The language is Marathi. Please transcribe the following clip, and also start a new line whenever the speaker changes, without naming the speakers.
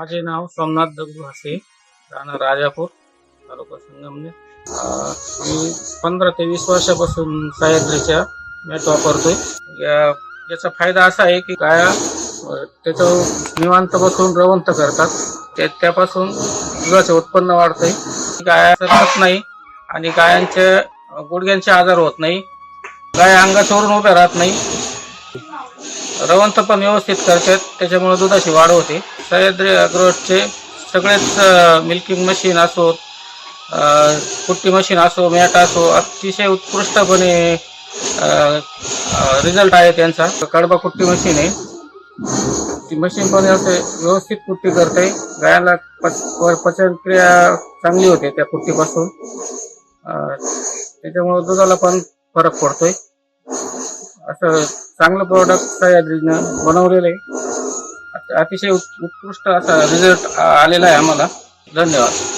माझे नाव सोमनाथ दगडू हसे. राहणार राजापूर तालुका संगमनेर. मी पंधरा ते वीस वर्षापासून सह्याद्रीच्या मॅट वापरतोय. या याचा फायदा असा आहे की गाया त्याचं निवांत बसून रवंत करतात. त्या त्यापासून दुधाचे उत्पन्न वाढतंय. गाया सरकत नाही आणि गायांचे गुडघ्यांचे आजार होत नाही. गाया अंगाचवरून उभ्या राहत नाही. रवंत पण व्यवस्थित करतात. त्याच्यामुळे दुधाची वाढ होते. सह्याद्री अग्रोटचे सगळेच मिल्किंग मशीन असो कुट्टी मशीन असो मॅट असो अतिशय उत्कृष्टपणे रिझल्ट आहे त्यांचा. कडबा कुट्टी मशीन आहे. ती मशीन पण असे व्यवस्थित कुट्टी करते. गायाला पच वर- पचनक्रिया चांगली होते त्या कुट्टीपासून. त्याच्यामुळं त्याच्यामुळे दुधाला पण फरक पडतोय. असं चांगलं प्रोडक्ट सह्याद्रीनं बनवलेलं आहे. अतिशय उत्कृष्ट असा रिझल्ट आलेला आहे आम्हाला. धन्यवाद.